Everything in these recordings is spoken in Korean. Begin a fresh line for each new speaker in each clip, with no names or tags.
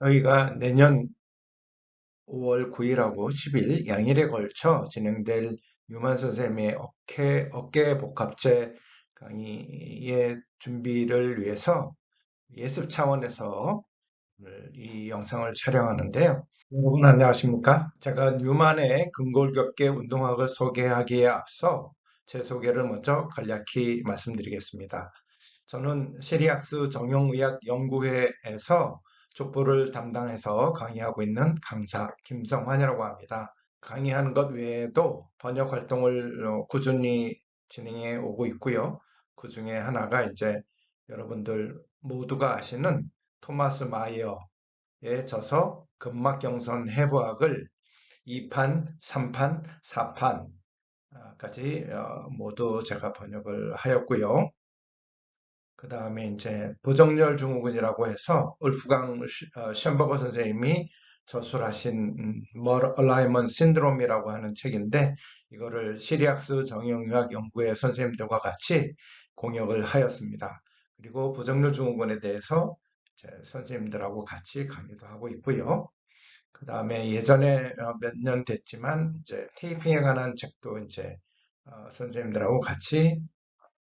저희가 내년 5월 9일하고 10일 양일에 걸쳐 진행될 유만 선생님의 어깨, 어깨 복합제 강의의 준비를 위해서 예습 차원에서 이 영상을 촬영하는데요. 여러분 안녕하십니까? 제가 뉴만의 근골격계 운동학을 소개하기에 앞서 제 소개를 먼저 간략히 말씀드리겠습니다. 저는 시리악스 정형의학 연구회에서 족보를 담당해서 강의하고 있는 강사 김성환이라고 합니다. 강의하는 것 외에도 번역 활동을 어, 꾸준히 진행해 오고 있고요. 그 중에 하나가 이제 여러분들 모두가 아시는 토마스 마이어의 저서 근막경선 해부학을 2판, 3판, 4판까지 어, 모두 제가 번역을 하였고요. 그 다음에 이제 부정열 증후군이라고 해서 울프강 어, 쉔버거 선생님이 저술하신 멀 얼라이먼 신드롬이라고 하는 책인데 이거를 시리악스 정형의학 연구회 선생님들과 같이 공역을 하였습니다. 그리고 부정열 증후군에 대해서 선생님들하고 같이 강의도 하고 있고요. 그 다음에 예전에 어, 몇년 됐지만 이제 테이핑에 관한 책도 이제 어, 선생님들하고 같이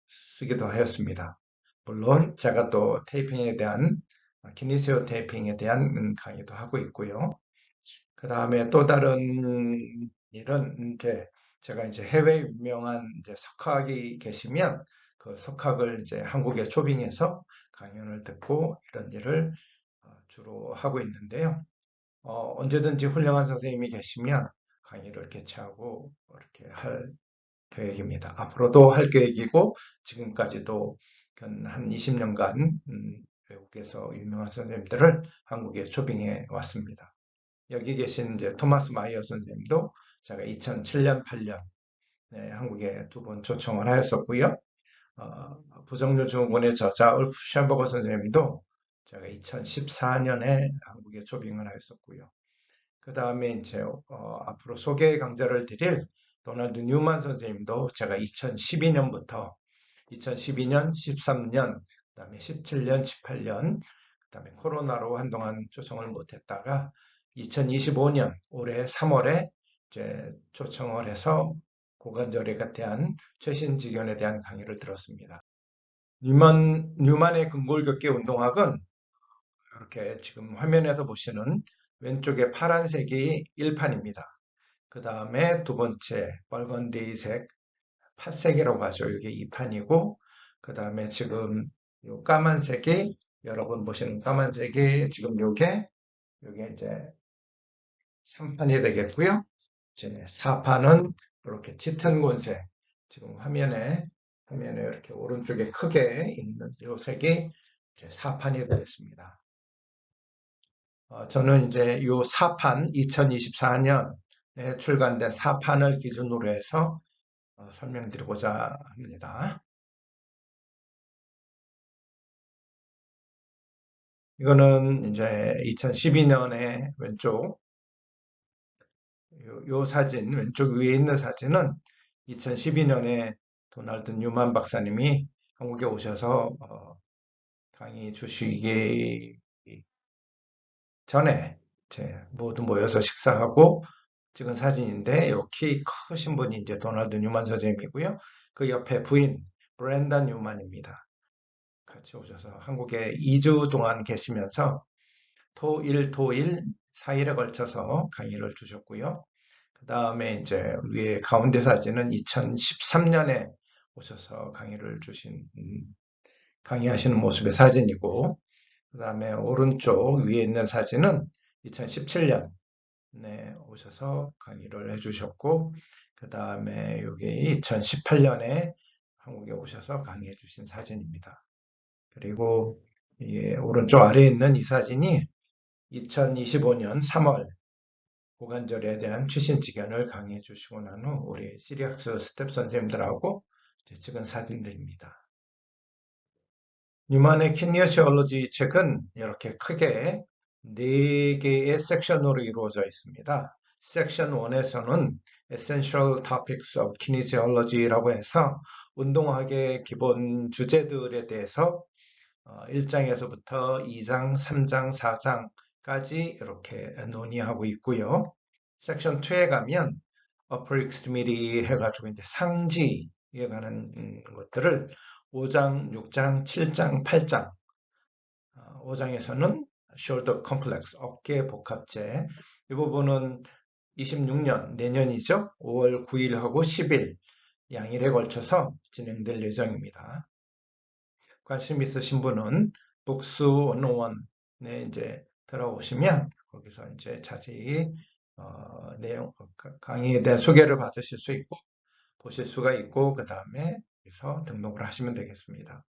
쓰기도 하였습니다. 물론 제가 또 테이핑에 대한 키니시오 테이핑에 대한 강의도 하고 있고요. 그 다음에 또 다른 일은 이제 제가 이제 해외 유명한 이제 석학이 계시면 그 석학을 이제 한국에 초빙해서 강연을 듣고 이런 일을 어, 주로 하고 있는데요. 어, 언제든지 훌륭한 선생님이 계시면 강의를 개최하고 이렇게 할 계획입니다. 앞으로도 할 계획이고 지금까지도 한 20년간 음, 외국에서 유명한 선생님들을 한국에 초빙해 왔습니다. 여기 계신 이제 토마스 마이어 선생님도 제가 2007년, 8년 네, 한국에 두 번 초청을 하였었고요. 어, 부정률 증후군의 저자 울프 쉔버거 선생님도 제가 2014년에 한국에 초빙을 하였었고요. 그 다음에 이제 어, 앞으로 소개 강좌를 드릴 도널드 뉴만 선생님도 제가 2012년부터 2012년, 13년, 그 다음에 17년, 18년, 그 다음에 코로나로 한동안 초청을 못했다가 2025년 올해 3월에 이제 초청을 해서 고관절에 대한 최신 지견에 대한 강의를 들었습니다. 뉴만, 뉴만의 근골격계 운동학은 이렇게 지금 화면에서 보시는 왼쪽에 파란색이 1판입니다. 그 다음에 두 번째 빨간 데이색 팥색이라고 하죠. 이게 2판이고 그 다음에 지금 요 까만색이 여러분 보시는 까만색이 지금 요게 요게 이제 3판이 되겠고요. 이제 4판은 이렇게 짙은 곤색 지금 화면에 화면에 이렇게 오른쪽에 크게 있는 요 색이 이제 4판이 되겠습니다. 어, 저는 이제 요 4판 2024년에 출간된 4판을 기준으로 해서 어, 설명드리고자 합니다. 이거는 이제 2012년에 왼쪽 요, 요, 사진 왼쪽 위에 있는 사진은 2012년에 도널드 뉴만 박사님이 한국에 오셔서 어, 강의 주시기 전에 모두 모여서 식사하고 찍은 사진인데 키 크신 분이 이제 도널드 뉴만 선생님이고요. 그 옆에 부인 브렌다 뉴만입니다. 같이 오셔서 한국에 2주 동안 계시면서 토일 토일 4일에 걸쳐서 강의를 주셨고요. 그 다음에 이제 위에 가운데 사진은 2013년에 오셔서 강의를 주신 음, 강의하시는 모습의 사진이고 그 다음에 오른쪽 위에 있는 사진은 2017년 네, 오셔서 강의를 해주셨고 그 다음에 여기 2018년에 한국에 오셔서 강의해 주신 사진입니다. 그리고 이 오른쪽 아래에 있는 이 사진이 2025년 3월 고관절에 대한 최신 지견을 강의해 주시고 난 후 우리 시리악스 스텝 선생님들하고 찍은 사진들입니다. 뉴만의 키니어시올로지 책은 이렇게 크게 네 개의 섹션으로 이루어져 있습니다. 섹션 1에서는 Essential Topics of Kinesiology라고 해서 운동학의 기본 주제들에 대해서 1장에서부터 어, 2장, 3장, 4장 까지 이렇게 논의하고 있고요. 섹션 2에 가면 upper extremity 해가지고 이제 상지에 관한 음, 것들을 5장, 6장, 7장, 8장 5장에서는 shoulder complex, 어깨 복합제 이 부분은 26년, 내년이죠. 5월 9일하고 10일 양일에 걸쳐서 진행될 예정입니다. 관심 있으신 분은 북수 101에 이제 들어오시면 거기서 이제 자세히 어, 내용 강의에 대한 소개를 받으실 수 있고 보실 수가 있고 그 다음에 여기서 등록을 하시면 되겠습니다.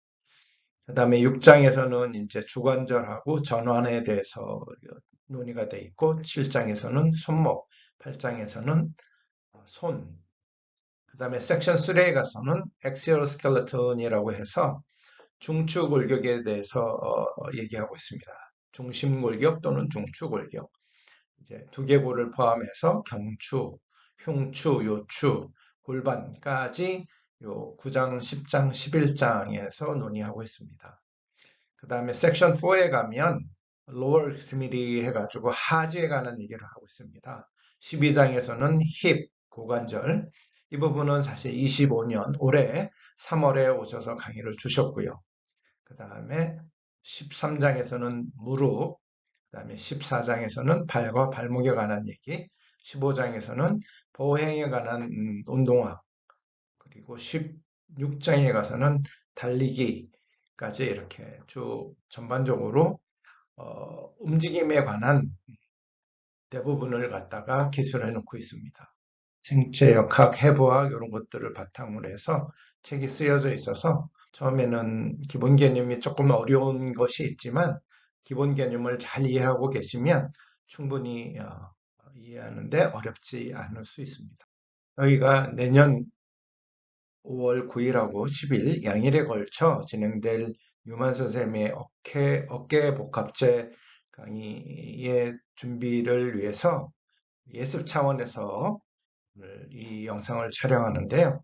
그 다음에 6장에서는 이제 주관절하고 전환에 대해서 논의가 돼 있고 7장에서는 손목, 8장에서는 손, 그 다음에 섹션 3에 가서는 엑시얼 스켈레톤이라고 해서 중추 골격에 대해서 어, 얘기하고 있습니다. 중심 골격 또는 중추 골격. 이제 두개골을 포함해서 경추, 흉추, 요추, 골반까지 요 9장, 10장, 11장에서 논의하고 있습니다. 그 다음에 섹션 4에 가면 lower extremity 해가지고 하지에 관한 얘기를 하고 있습니다. 12장에서는 힙, 고관절 이 부분은 사실 25년 올해 3월에 오셔서 강의를 주셨고요. 그 다음에 13장에서는 무릎, 그 다음에 14장에서는 발과 발목에 관한 얘기, 15장에서는 보행에 관한 음, 운동학, 그리고 16장에 가서는 달리기까지 이렇게 쭉 전반적으로 어, 움직임에 관한 대부분을 갖다가 기술해 놓고 있습니다. 생체 역학, 해부학 이런 것들을 바탕으로 해서 책이 쓰여져 있어서 처음에는 기본 개념이 조금 어려운 것이 있지만 기본 개념을 잘 이해하고 계시면 충분히 어, 이해하는데 어렵지 않을 수 있습니다. 저희가 내년 5월 9일하고 10일 양일에 걸쳐 진행될 유만 선생님의 어깨, 어깨 복합제 강의의 준비를 위해서 예습 차원에서 이 영상을 촬영하는데요.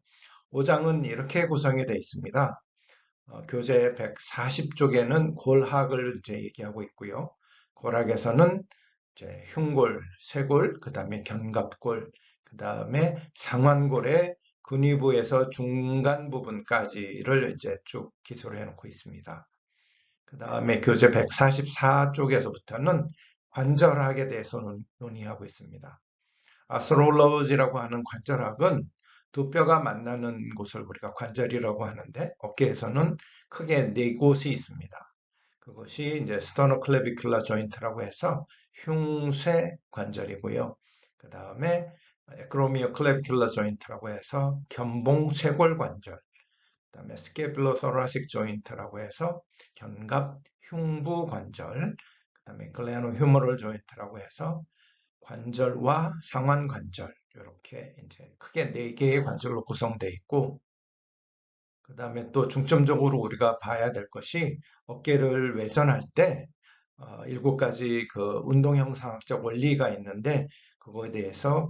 5장은 이렇게 구성이 되어 있습니다. 어, 교재 140쪽에는 골학을 이제 얘기하고 있고요. 골학에서는 이제 흉골, 쇄골, 그 다음에 견갑골, 그 다음에 상완골의 근위부에서 중간 부분까지를 이제 쭉 기술을 해놓고 있습니다. 그 다음에 교재 144쪽에서부터는 관절학에 대해서 논 의하고 있습니다. 아스트롤로지라고 하는 관절학은 두 뼈가 만나는 곳을 우리가 관절이라고 하는데 어깨에서는 크게 네 곳이 있습니다. 그것이 이제 스토노클레비클라 조인트라고 해서 흉쇄 관절이고요. 그 다음에 에크로미어 클레비큘라 조인트라고 해서 견봉 쇄골 관절, 그 다음에 스케빌로토라식 조인트라고 해서 견갑 흉부 관절, 그 다음에 글레아노 휴머럴 조인트라고 해서 관절과 상완 관절 이렇게 이제 크게 네 개의 관절로 구성되어 있고 그 다음에 또 중점적으로 우리가 봐야 될 것이 어깨를 외전할 때 어, 일곱 가지 그 운동 형상학적 원리가 있는데 그거에 대해서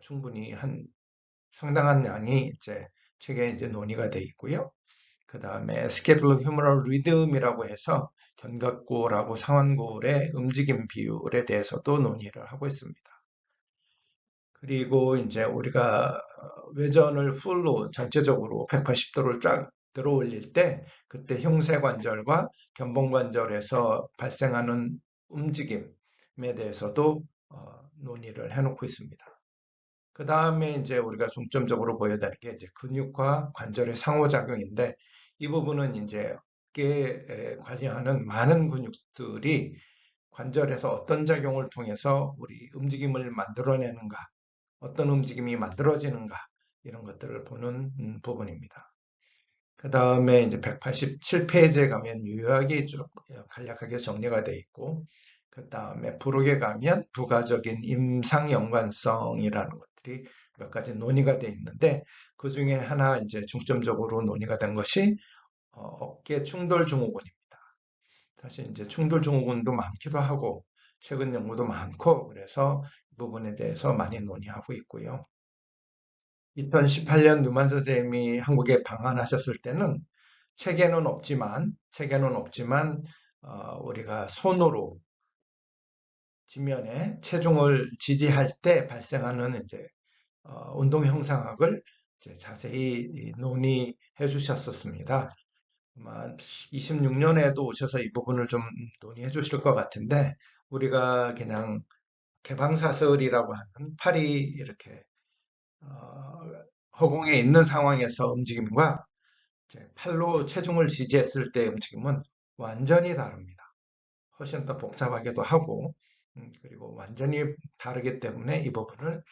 충분히 한 상당한 양이 이제 책에 이제 논의가 되어 있고요. 그 다음에 스케블로 휴머럴 리듬이라고 해서 견갑골하고 상완골의 움직임 비율에 대해서도 논의를 하고 있습니다. 그리고 이제 우리가 외전을 풀로 전체적으로 180도를 쫙 들어 올릴 때 그때 흉쇄관절과 견봉관절에서 발생하는 움직임에 대해서도 어, 논의를 해놓고 있습니다. 그 다음에 이제 우리가 중점적으로 보여야 될 게 이제 근육과 관절의 상호작용인데 이 부분은 이제 어깨에 관련하는 많은 근육들이 관절에서 어떤 작용을 통해서 우리 움직임을 만들어내는가, 어떤 움직임이 만들어지는가, 이런 것들을 보는 음, 부분입니다. 그 다음에 이제 187페이지에 가면 유효하게 좀 간략하게 정리가 되어 있고, 그 다음에 부록에 가면 부가적인 임상 연관성이라는 것 들이 몇 가지 논의가 되어 있는데, 그 중에 하나 이제 중점적으로 논의가 된 것이 어, 어깨 충돌 증후군입니다. 사실 이제 충돌 증후군도 많기도 하고 최근 연구도 많고 그래서 이 부분에 대해서 많이 논의하고 있고요. 2018년 누만 선생님이 한국에 방한하셨을 때는 책에는 없지만 책에는 없지만 어, 우리가 손으로 지면에 체중을 지지할 때 발생하는 이제 어, 운동 형상학을 자세히 논의해 주셨었습니다. 아마 26년에도 오셔서 이 부분을 좀 논의해 주실 것 같은데 우리가 그냥 개방사설이라고 하는 팔이 이렇게 어, 허공에 있는 상황에서 움직임과 팔로 체중을 지지했을 때 움직임은 완전히 다릅니다. 훨씬 더 복잡하기도 하고 음, 그리고 완전히 다르기 때문에 이 부분을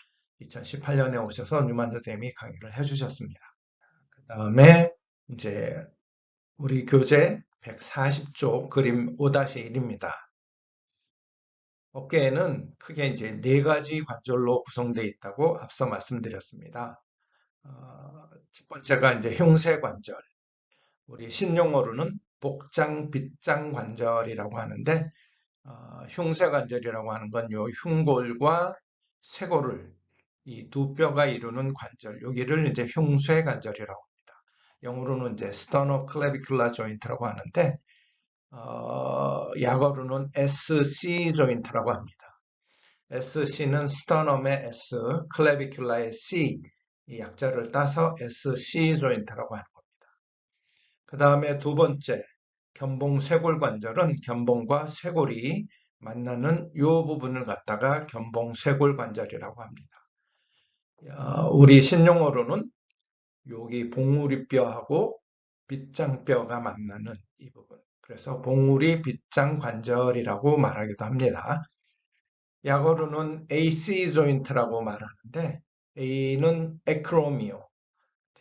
2018년에 오셔서 뉴만 선생님이 강의를 해주셨습니다. 그 다음에 이제 우리 교재 140쪽 그림 5-1입니다. 어깨에는 크게 이제 네 가지 관절로 구성되어 있다고 앞서 말씀드렸습니다. 어, 첫 번째가 이제 흉쇄 관절. 우리 신용어로는 복장, 빗장 관절이라고 하는데 어, 흉쇄 관절이라고 하는 건 요 흉골과 쇄골을 이 두 뼈가 이루는 관절, 여기를 이제 흉쇄 관절이라고 합니다. 영어로는 이제 sternoclavicular joint라고 하는데 어, 약어로는 SC joint라고 합니다. SC는 sternum의 S, clavicula의 C, 이 약자를 따서 SC joint라고 하는 겁니다. 그 다음에 두 번째, 견봉 쇄골 관절은 견봉과 쇄골이 만나는 이 부분을 갖다가 견봉 쇄골 관절이라고 합니다. 우리 신용어로는 여기 봉우리뼈하고 빗장뼈가 만나는 이 부분. 그래서 봉우리 빗장 관절이라고 말하기도 합니다. 약어로는 AC 조인트라고 말하는데 A는 에크로미오,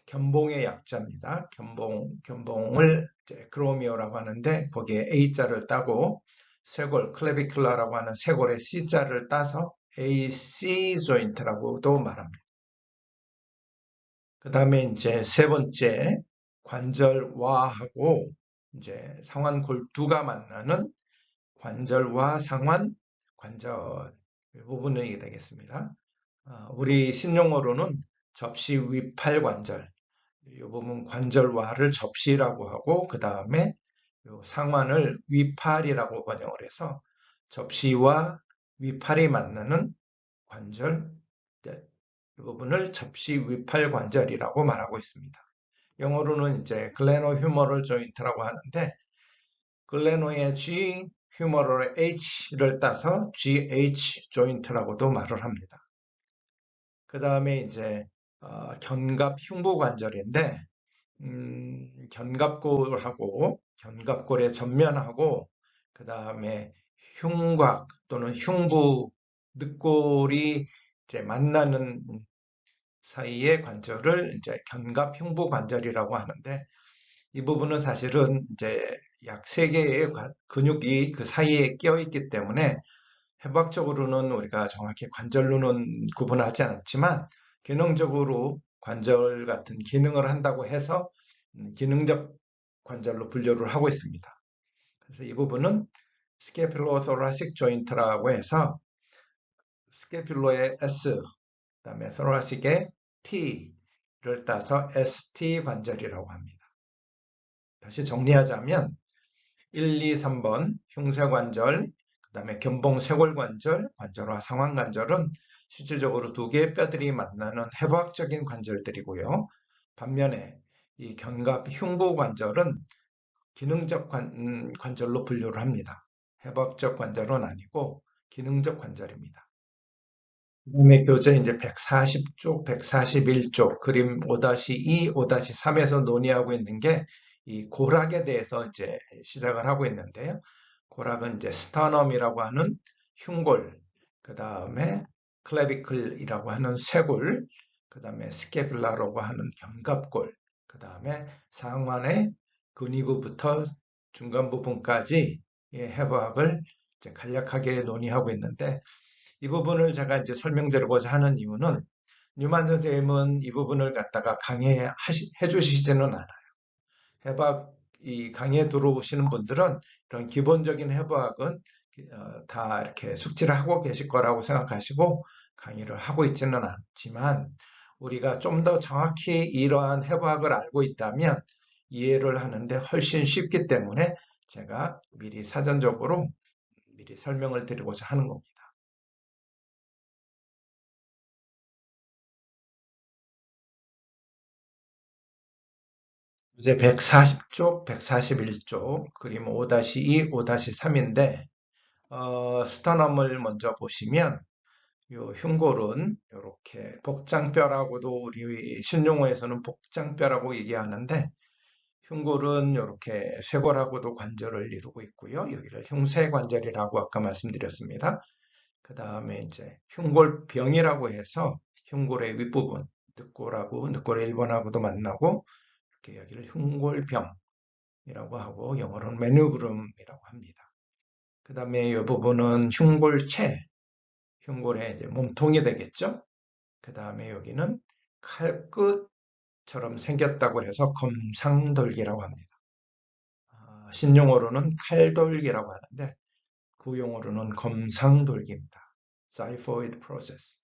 견봉의 약자입니다. 견봉, 견봉을 에크로미오라고 하는데 거기에 A자를 따고 쇄골, 클레비클라라고 하는 쇄골의 C자를 따서 AC 조인트라고도 말합니다. 그 다음에 이제 세 번째 관절와하고 이제 상완 골두가 만나는 관절와 상완 관절 부분이 되겠습니다. 아, 우리 신용어로는 접시 위팔 관절 이 부분 관절와를 접시라고 하고 그 다음에 상완을 위팔이라고 번역을 해서 접시와 위팔이 만나는 관절 이 부분을 접시 위팔 관절이라고 말하고 있습니다. 영어로는 이제 글레노 휴머럴 조인트라고 하는데 글레노의 G, 휴머럴의 H를 따서 GH 조인트라고도 말을 합니다. 그 다음에 이제 어, 견갑 흉부 관절인데 음, 견갑골하고 견갑골의 전면하고 그 다음에 흉곽 또는 흉부 늑골이 이제 만나는 사이의 관절을 이제 견갑 흉부 관절이라고 하는데 이 부분은 사실은 이제 약 3개의 근육이 그 사이에 끼어 있기 때문에 해부학적으로는 우리가 정확히 관절로는 구분하지 않지만 기능적으로 관절 같은 기능을 한다고 해서 음, 기능적 관절로 분류를 하고 있습니다. 그래서 이 부분은 스케필로토라식 조인트라고 해서 스케필로의 S, 그 다음에 토라식의 T를 따서 ST 관절이라고 합니다. 다시 정리하자면 1, 2, 3번 흉쇄 관절, 그 다음에 견봉 쇄골 관절, 관절화 상완 관절은 실질적으로 두 개의 뼈들이 만나는 해부학적인 관절들이고요. 반면에 이 견갑 흉부 관절은 기능적 관, 음, 관절로 분류를 합니다. 해부학적 관절은 아니고 기능적 관절입니다. 그 다음에 교재 이제 140쪽, 141쪽, 그림 5-2, 5-3에서 논의하고 있는 게 이 고락에 대해서 이제 시작을 하고 있는데요. 고락은 이제 스타넘이라고 하는 흉골, 그 다음에 클레비클이라고 하는 쇄골, 그 다음에 스케블라라고 하는 견갑골, 그 다음에 상완의 근위부부터 중간 부분까지 해부학을 간략하게 논의하고 있는데 이 부분을 제가 이제 설명드리고자 하는 이유는 뉴만 선생님은 이 부분을 갖다가 강의해 주시지는 않아요. 해부학 이 강의에 들어오시는 분들은 이런 기본적인 해부학은 어, 다 이렇게 숙지를 하고 계실 거라고 생각하시고 강의를 하고 있지는 않지만 우리가 좀 더 정확히 이러한 해부학을 알고 있다면 이해를 하는데 훨씬 쉽기 때문에 제가 미리 사전적으로 미리 설명을 드리고자 하는 겁니다. 이제 140쪽, 141쪽, 그림 5-2, 5-3인데, 어, 스터넘을 먼저 보시면, 요 흉골은 이렇게 복장뼈라고도 우리 신용어에서는 복장뼈라고 얘기하는데, 흉골은 이렇게 쇄골하고도 관절을 이루고 있고요. 여기를 흉쇄관절이라고 아까 말씀드렸습니다. 그 다음에 이제 흉골병이라고 해서 흉골의 윗부분, 늑골하고 늑골의 1번하고도 만나고 이렇게 여기를 흉골병이라고 하고 영어로는 메뉴그름이라고 합니다. 그 다음에 이 부분은 흉골체, 흉골의 이제 몸통이 되겠죠. 그 다음에 여기는 칼끝처럼 생겼다고 해서 검상돌기라고 합니다. 아, 신용어로는 칼돌기라고 하는데 구용어로는 검상돌기입니다. Xiphoid process.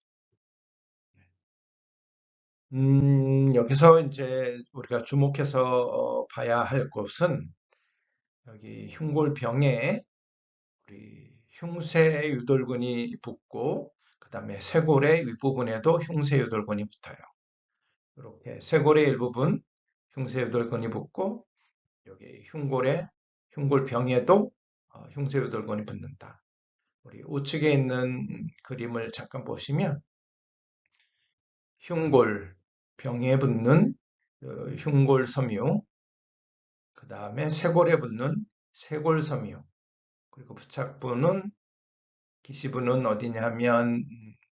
음, 여기서 이제 우리가 주목해서 어, 봐야 할 것은 여기 흉골병에 우리 흉쇄 유돌근이 붙고 그 다음에 쇄골의 윗부분에도 흉쇄 유돌근이 붙어요. 이렇게 쇄골의 일부분 흉쇄 유돌근이 붙고 여기 흉골의 흉골병에도 어, 흉쇄 유돌근이 붙는다. 우리 우측에 있는 그림을 잠깐 보시면 흉골 병에 붙는 어, 흉골 섬유, 그 다음에 쇄골에 붙는 쇄골 섬유, 그리고 부착부는 기시부는 어디냐면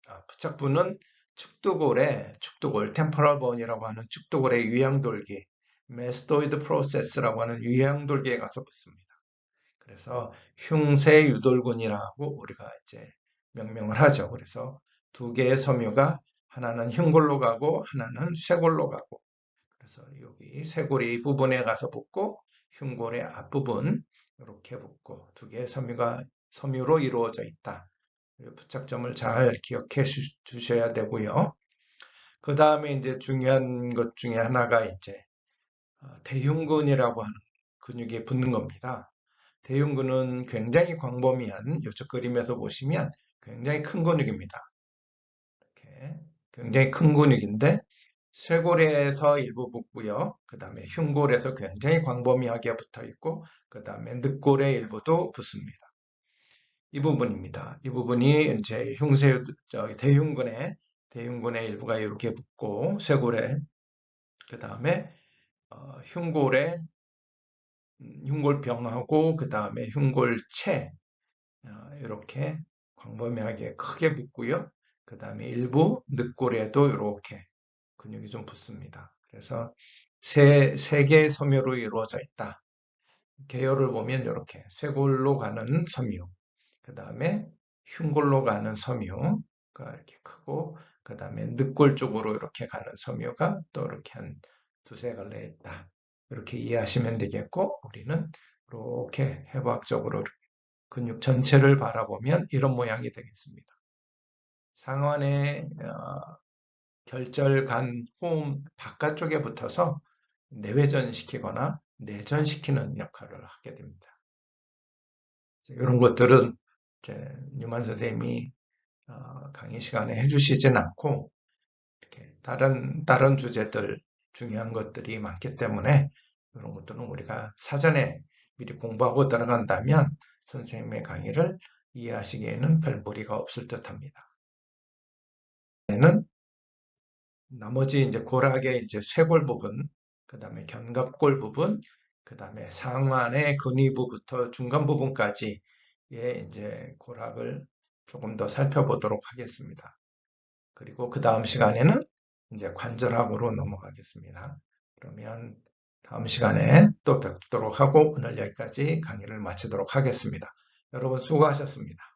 아, 부착부는 축두골의 축두골 템퍼럴 번이라고 하는 축두골의 유양돌기 메스토이드 프로세스라고 하는 유양돌기에 가서 붙습니다. 그래서 흉쇄 유돌근이라고 우리가 이제 명명을 하죠. 그래서 두 개의 섬유가 하나는 흉골로 가고 하나는 쇄골로 가고 그래서 여기 쇄골이 부분에 가서 붙고 흉골의 앞부분 이렇게 붙고 두 개의 섬유가 섬유로 이루어져 있다. 부착점을 잘 기억해 주셔야 되고요. 그 다음에 이제 중요한 것 중에 하나가 이제 어, 대흉근이라고 하는 근육에 붙는 겁니다. 대흉근은 굉장히 광범위한 이쪽 그림에서 보시면 굉장히 큰 근육입니다. 굉장히 큰 근육인데 쇄골에서 일부 붙고요. 그 다음에 흉골에서 굉장히 광범위하게 붙어 있고 그 다음에 늑골의 일부도 붙습니다. 이 부분입니다. 이 부분이 이제 흉쇄 대흉근에 대흉근의 일부가 이렇게 붙고 쇄골에 그 다음에 어, 흉골에 음, 흉골병하고 그 다음에 흉골체 어, 이렇게 광범위하게 크게 붙고요. 그 다음에 일부 늑골에도 이렇게 근육이 좀 붙습니다. 그래서 세, 세 개의 섬유로 이루어져 있다. 계열을 보면 이렇게 쇄골로 가는 섬유, 그 다음에 흉골로 가는 섬유가 이렇게 크고, 그 다음에 늑골 쪽으로 이렇게 가는 섬유가 또 이렇게 한 두세 갈래 있다. 이렇게 이해하시면 되겠고, 우리는 이렇게 해부학적으로 근육 전체를 바라보면 이런 모양이 되겠습니다. 상완의 어, 결절간 호흡 바깥쪽에 붙어서 내외전시키거나 내전시키는 역할을 하게 됩니다. 이런 것들은 뉴만 선생님이 어, 강의 시간에 해주시진 않고 다른 다른 주제들 중요한 것들이 많기 때문에 이런 것들은 우리가 사전에 미리 공부하고 들어간다면 선생님의 강의를 이해하시기에는 별 무리가 없을 듯합니다. 나머지 이제 고락의 이제 쇄골 부분, 그 다음에 견갑골 부분, 그 다음에 상완의 근위부부터 중간 부분까지의 이제 고락을 조금 더 살펴보도록 하겠습니다. 그리고 그 다음 시간에는 이제 관절학으로 넘어가겠습니다. 그러면 다음 시간에 또 뵙도록 하고 오늘 여기까지 강의를 마치도록 하겠습니다. 여러분 수고하셨습니다.